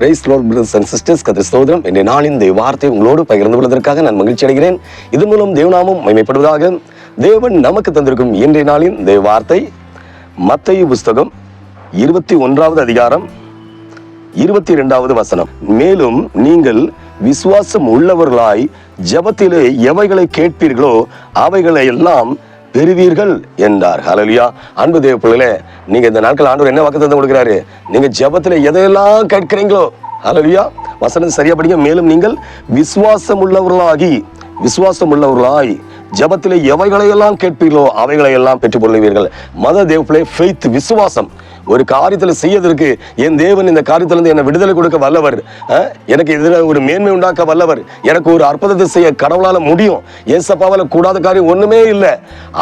Praise lord brothers and sisters கதிர் சோதரம் என்ற நாளின் இந்த வார்த்தை உங்களோடு பகிர்ந்து கொள்வதற்காக நான் மகிழ்ச்சி அடைகிறேன். இது மூலம் தேவநாமம் மைமைப்படுவதாக தேவன் நமக்கு தந்திருக்கும் இன்றைய நாளின் இந்த வார்த்தை. மத்தைய புஸ்தகம் இருபத்தி ஒன்றாவது அதிகாரம் இருபத்தி இரண்டாவது வசனம். மேலும் நீங்கள் விசுவாசம் உள்ளவர்களாய் ஜெபத்திலே எவைகளை கேட்பீர்களோ அவைகளை எல்லாம் பெறுவீர்கள் என்றார். ஹலலியா அன்பு தேவ பிள்ளைகளே நீங்க இந்த நாட்கள் ஆண்டவர் என்ன வாக்குத்தத்தம் கொடுக்கிறாரு? நீங்க ஜபத்துல எதையெல்லாம் கேட்கிறீங்களோ ஹலலியா வசனம் சரியா படிங்க. மேலும் நீங்கள் விசுவாசம் உள்ளவர்களாகி விசுவாசம் உள்ளவர்களாய் ஜெபத்திலே எவைகளையெல்லாம் கேட்பீர்களோ அவைகளையெல்லாம் பெற்றுக் கொள்வீர்கள் மத தேவப்பிள்ளை ஃபெய்த் விசுவாசம். ஒரு காரியத்தில் செய்யதற்கு என் தேவன் இந்த காரியத்திலிருந்து என்னை விடுதலை கொடுக்க வல்லவர். எனக்கு எதிராக ஒரு மேன்மை உண்டாக்க வல்லவர். எனக்கு ஒரு அற்புதத்தை செய்ய கடவுளால் முடியும். ஏசப்பாவால கூடாத காரியம் ஒன்றுமே இல்லை.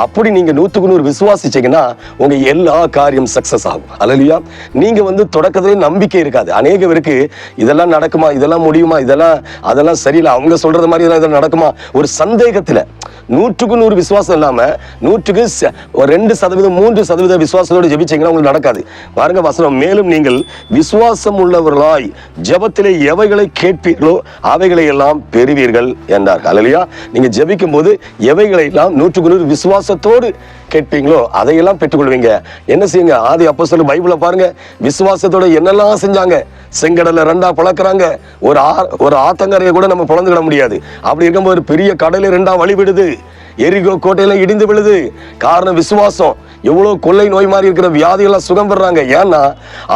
அப்படி நீங்கள் நூற்றுக்கு நூறு விசுவாசிச்சீங்கன்னா உங்கள் எல்லா காரியம் சக்ஸஸ் ஆகும். அல்லையா நீங்கள் வந்து தொடக்கத்திலே நம்பிக்கை இருக்காது. அநேக பேருக்கு இதெல்லாம் நடக்குமா இதெல்லாம் முடியுமா இதெல்லாம் அதெல்லாம் சரியில்லை. அவங்க சொல்கிறது மாதிரி இதெல்லாம் இதெல்லாம் நடக்குமா? ஒரு சந்தேகத்தில். நூற்றுக்கு நூறு விசுவாசம் இல்லாம நூற்றுக்கு ச- ஒரு ரெண்டு சதவீதம் மூன்று சதவீத விசுவாசத்தோடு ஜெபிச்சீங்கன்னா உங்களுக்கு நடக்காது. பாருங்க வசனம். மேலும் நீங்கள் விசுவாசம் உள்ளவர்களாய் ஜபத்திலே எவைகளை கேட்பீர்களோ அவைகளை எல்லாம் பெறுவீர்கள் என்றார் அல்லையா? நீங்க ஜெபிக்கும் போது எவைகளை எல்லாம் நூற்றுக்கு நூறு விசுவாசத்தோடு கேட்பீங்களோ? அதையெல்லாம் பெற்றுக்கொள்வீங்க. என்ன செய்யுங்க? ஆதி அப்போ சொல்லு பைபிளை பாருங்க. விசுவாசத்தோட என்னெல்லாம் செஞ்சாங்க? செங்கடலை ரெண்டா பழக்கிறாங்க. ஒரு ஆ ஒரு ஆத்தங்கரையை கூட நம்ம பிளந்துக்கிட முடியாது. அப்படி இருக்கும்போது ஒரு பெரிய கடலை ரெண்டா வழி விடுது. எரிகோ கோட்டையில இடிந்து விழுது. காரணம் விசுவாசம். எவ்வளோ கொள்ளை நோய் மாதிரி இருக்கிற வியாதிகள்லாம் சுகம் பெறாங்க ஏன்னா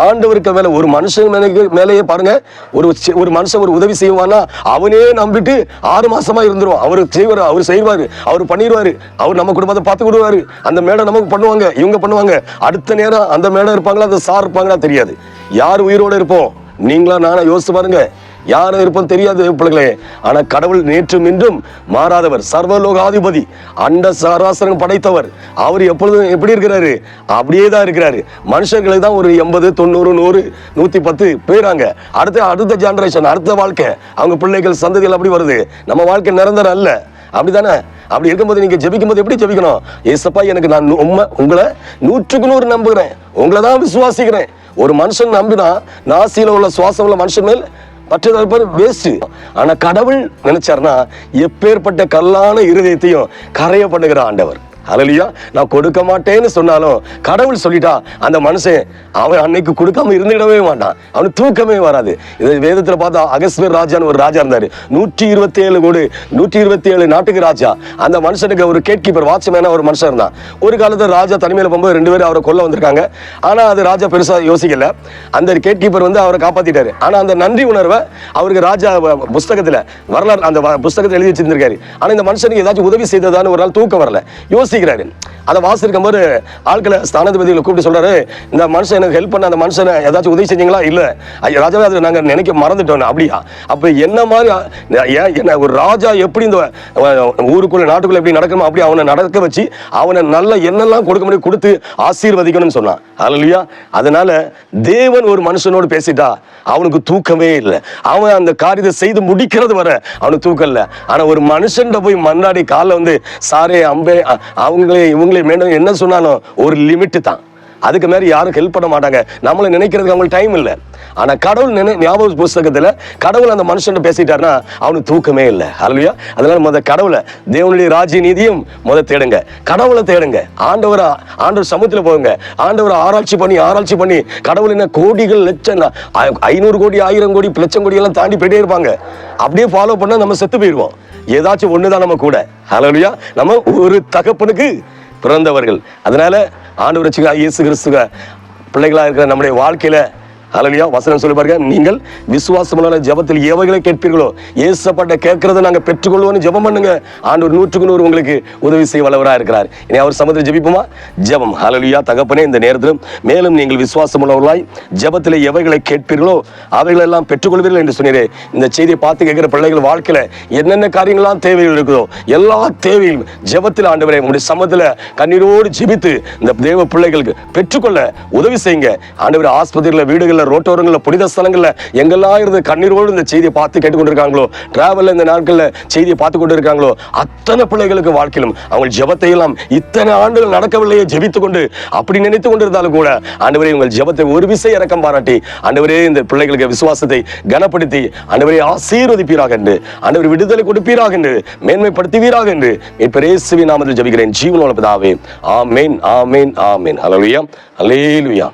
ஆண்டவருக்கு மேலே ஒரு மனுஷன் மேலே மேலேயே பாருங்க ஒரு ஒரு மனுஷன் ஒரு உதவி செய்வான்னா அவனே நம்பிட்டு ஆறு மாசமா இருந்துரும். அவர் செய்வார் அவர் செய்வார் அவர் பண்ணிடுவாரு அவர் நம்ம குடும்பத்தை பார்த்து விடுவார். அந்த மேடம் நமக்கு பண்ணுவாங்க இவங்க பண்ணுவாங்க. அடுத்த நேரம் அந்த மேடம் இருப்பாங்களா அந்த சார் இருப்பாங்களா தெரியாது. யார் உயிரோட இருப்போம்? நீங்களா நானா? யோசிச்சு பாருங்க. யார் இருப்போம் தெரியாது பிள்ளைகளே. ஆனால் கடவுள் நேற்றும் இன்றும் மாறாதவர். சர்வலோகாதிபதி அண்ட சராசரம் படைத்தவர். அவர் எப்பொழுதும் எப்படி இருக்கிறாரு? அப்படியே தான் இருக்கிறாரு. மனுஷர்களுக்கு தான் ஒரு எண்பது தொண்ணூறு நூறு நூத்தி பத்து போயிறாங்க அடுத்த அடுத்த ஜென்ரேஷன் அடுத்த வாழ்க்கை. அவங்க பிள்ளைகள் சந்ததிகள் அப்படி வருது. நம்ம வாழ்க்கை நிரந்தரம் அல்ல. அப்படிதானே அப்படி இருக்கும்போது நீங்க ஜெபிக்கும் போது எப்படி ஜெபிக்கணும்? ஏசப்பா எனக்கு நான் உண்மை உங்களை நூற்றுக்கு நூறு நம்புகிறேன். உங்களை தான் விசுவாசிக்கிறேன். ஒரு மனுஷன் நம்பினா நாசியில உள்ள சுவாசம் உள்ள மனுஷன் மேல் மற்றதாக பேர் வேஸ்ட். ஆனா கடவுள் நினைச்சாருன்னா எப்பேற்பட்ட கல்லான இருதயத்தையும் கரைய பண்ணுகிற ஆண்டவர். அலலியா நான் கொடுக்க மாட்டேன்னு சொன்னாலும் கடவுள் சொல்லிட்டா அந்த மனுஷன் அவன் அன்னைக்கு கொடுக்காம இருந்துடவே மாட்டான். அவனுக்கு தூக்கமே வராது. இது வேதத்துல பார்த்தா அகஸ்வர் ராஜான்னு ஒரு ராஜா இருந்தாரு. நூற்றி இருபத்தி ஏழு கோடி நூற்றி இருபத்தி ஏழு நாட்டுக்கு ராஜா. அந்த மனுஷனுக்கு ஒரு கேட்கீப்பர் வாட்ச்மேனாக ஒரு மனுஷன் இருந்தான். ஒரு காலத்துல ராஜா தனிமையில் போகும்போது ரெண்டு பேரும் அவரை கொல்ல வந்திருக்காங்க. ஆனா அது ராஜா பெருசா யோசிக்கல. அந்த கேட் கீப்பர் வந்து அவரை காப்பாத்திட்டாரு. ஆனா அந்த நன்றி உணர்வை அவருக்கு ராஜா புஸ்தகத்தில் புஸ்தகத்துல வரலாறு அந்த வ- எழுதி வச்சிருந்திருக்காரு. ஆனா இந்த மனுஷனுக்கு ஏதாச்சும் உதவி செய்ததான்னு ஒரு நாள் தூக்கம் வரல. யோசிக்கிறாரு அதை வாசிருக்கும் போது ஆட்களை ஸ்தானாதிபதிகளை கூப்பிட்டு சொல்றாரு இந்த மனுஷன் எனக்கு ஹெல்ப் பண்ண அந்த மனுஷனை ஏதாச்சும் உதவி செஞ்சீங்களா? இல்ல. ஐயா ராஜாவே அதை நாங்கள் நினைக்க மறந்துட்டோம் அப்படியா? அப்ப என்ன மாதிரி என்ன ஒரு ராஜா எப்படி இந்த ஊருக்குள்ள நாட்டுக்குள்ள எப்படி நடக்கணுமோ அப்படி அவனை நடக்க வச்சு அவனை நல்ல என்னெல்லாம் கொடுக்க முடியும் கொடுத்து ஆசீர்வதிக்கணும்னு சொன்னான். அல்லையா அதனால தேவன் ஒரு மனுஷனோடு பேசிட்டா அவனுக்கு தூக்கமே இல்லை. அவன் அந்த காரியத்தை செய்து முடிக்கிறது வர அவனுக்கு தூக்கம் இல்லை. ஆனா ஒரு மனுஷன் போய் மன்னாடி காலில் வந்து சாரே அம்பே அவங்களே இவங்களே மேடம் என்ன சொன்னாலும் ஒரு லிமிட்டு தான். அதுக்கு மேல யாரும் ஹெல்ப் பண்ண மாட்டாங்க. நம்மளை நினைக்கிறதுக்கு அவங்களுக்கு டைம் இல்லை. ஆனால் கடவுள் நினை ஞாபக புஸ்தகத்தில் கடவுள் அந்த மனுஷன் பேசிட்டாருன்னா அவனுக்கு தூக்கமே இல்லை. அல்லையா அதனால் முத கடவுளை தேவனுடைய ராஜ்ய நீதியும் முத தேடுங்க. கடவுளை தேடுங்க. ஆண்டவரை ஆண்டவர் சமூகத்தில் போங்க. ஆண்டவரை ஆராய்ச்சி பண்ணி ஆராய்ச்சி பண்ணி கடவுள் என்ன கோடிகள் லட்சம் ஐநூறு கோடி ஆயிரம் கோடி லட்சம் கோடி எல்லாம் தாண்டி போயிட்டே இருப்பாங்க. அப்படியே ஃபாலோ பண்ணால் நம்ம செத்து போயிடுவோம் ஏதாச்சும் ஒண்ணுதான் நம்ம கூட. ஹலோலியா நம்ம ஒரு தகப்பனுக்கு பிறந்தவர்கள். அதனால ஆண்டு இயேசு கிறிஸ்துவ பிள்ளைகளாக இருக்கிற நம்முடைய வாழ்க்கையில அலலியா வசனம் சொல்லி பாருங்க. நீங்கள் விசுவாசமுள்ள ஜெபத்தில் எவைகளை கேட்பீர்களோ ஏசப்பட்ட கேட்கறத நாங்கள் பெற்றுக்கொள்வோம்னு ஜெபம் பண்ணுங்க. ஆண்டவர் நூற்றுக்கு நூறு உங்களுக்கு உதவி செய்ய வல்லவராக இருக்கிறார். இனி அவர் சமத்தில் ஜபிப்போமா? ஜெபம். அலலியா தகப்பனே இந்த நேரத்திலும் மேலும் நீங்கள் விசுவாசமுள்ளவர்களாய் ஜெபத்தில் எவைகளை கேட்பீர்களோ அவைகளெல்லாம் பெற்றுக்கொள்வீர்கள் என்று சொன்னீரே. இந்த செய்தியை பார்த்து கேட்கிற பிள்ளைகள் வாழ்க்கையில் என்னென்ன காரியங்களாம் தேவைகள் இருக்குதோ எல்லா தேவையும் ஜெபத்தில் ஆண்டவரே உங்களுடைய சமத்தில் கண்ணீரோடு ஜெபித்து இந்த தேவ பிள்ளைகளுக்கு பெற்றுக்கொள்ள உதவி செய்யுங்க. ஆண்டவர் ஆஸ்பத்திரியில் வீடுகளில் சாலைகளில் ரோட்டோரங்களில் புனித ஸ்தலங்களில் எங்கெல்லாம் இருந்து கண்ணீரோடு இந்த செய்தியை பார்த்து கேட்டுக்கொண்டிருக்காங்களோ? டிராவலில் இந்த நாட்களில் செய்தியை பார்த்து கொண்டு இருக்காங்களோ அத்தனை பிள்ளைகளுக்கு வாழ்க்கையிலும் அவங்க ஜபத்தை எல்லாம் இத்தனை ஆண்டுகள் நடக்கவில்லையே ஜெபித்து கொண்டு அப்படி நினைத்து கொண்டிருந்தாலும் கூட ஆண்டவரே உங்கள் ஜபத்தை ஒரு விசை இறக்கம் பாராட்டி ஆண்டவரே இந்த பிள்ளைகளுக்கு விசுவாசத்தை கனப்படுத்தி ஆண்டவரே ஆசீர்வதிப்பீராக என்று ஆண்டவர் விடுதலை கொடுப்பீராக என்று மேன்மைப்படுத்துவீராக என்று என் பிரேசுவி நாமத்தில் ஜபிக்கிறேன். ஜீவனோட பிதாவே. ஆமேன் ஆமேன் ஆமேன். அலலுயா அலேலுயா